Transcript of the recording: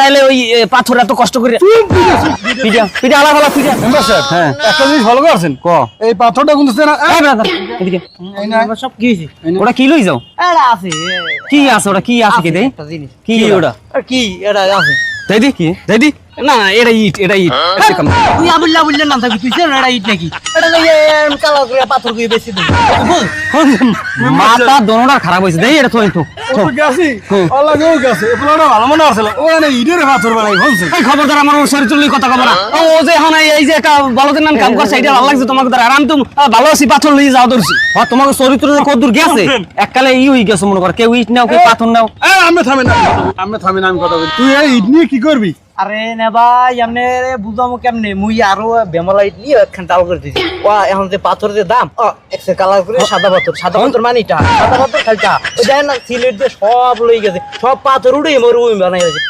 তাইলে ওই পাথর এত কষ্ট করে আলাদা ভালো মেম্বার হ্যাঁ একটা জিনিস ভালো করছেন? ক? এই পাথরটা কিন্তু না এই brother, এদিকে। সব কি ওটা কি লই যাও? আছে কি আছে ওটা? কি আছে কি দেই? কি ওটা? কি এটা আছে। দি কি দি না না, এটা ইট এটা ইট। তুই আবুল্লা বুল্লা নাম থাকবি তুই জানো এটা ইট নাকি? এটা লাগে কালা করে পাথর করে বেশি দিই বল। মাথা দোনোটা খারাপ হয়েছে। দেই এটা থই তো ও গেছি আল্লাহ গেছে এ ভালো মনে আসছিল ওখানে ইটের পাথর বানাই এই খবরদার আমার ওর শরীর চুলি কথা খবর ও ও যে এখন এই- যে একটা নাম কাম করছে এটা ভালো লাগছে তোমাকে দ্বারা। আর আমি তো আহ, ভালো আছি পাথর লই যাও ধরছি। হ্যাঁ তোমাকে চরিত্র যে কতদূর গেছে? এককালে ই হই গেছে মনে কর। কেউ ইট নাও কেউ পাথর নাও। আমি থামেন আমি থামেন আমি কথা বলি। তুই এই ইট নিয়ে কি করবি? আরে না ভাই এমনি বুঝামো কেমনে? মুই আরও বেমলা ইট নিয়ে একখান ডাল করে দিছি। ওয়া এখন যে পাথর যে দাম ও একশো কালার করে সাদা পাথর সাদা পাথর মানে এটা। সাদা পাথর খালটা ওই যায় না সিলেট দিয়ে সব লই গেছে সব পাথর উড়ে মরু বানাই গেছে।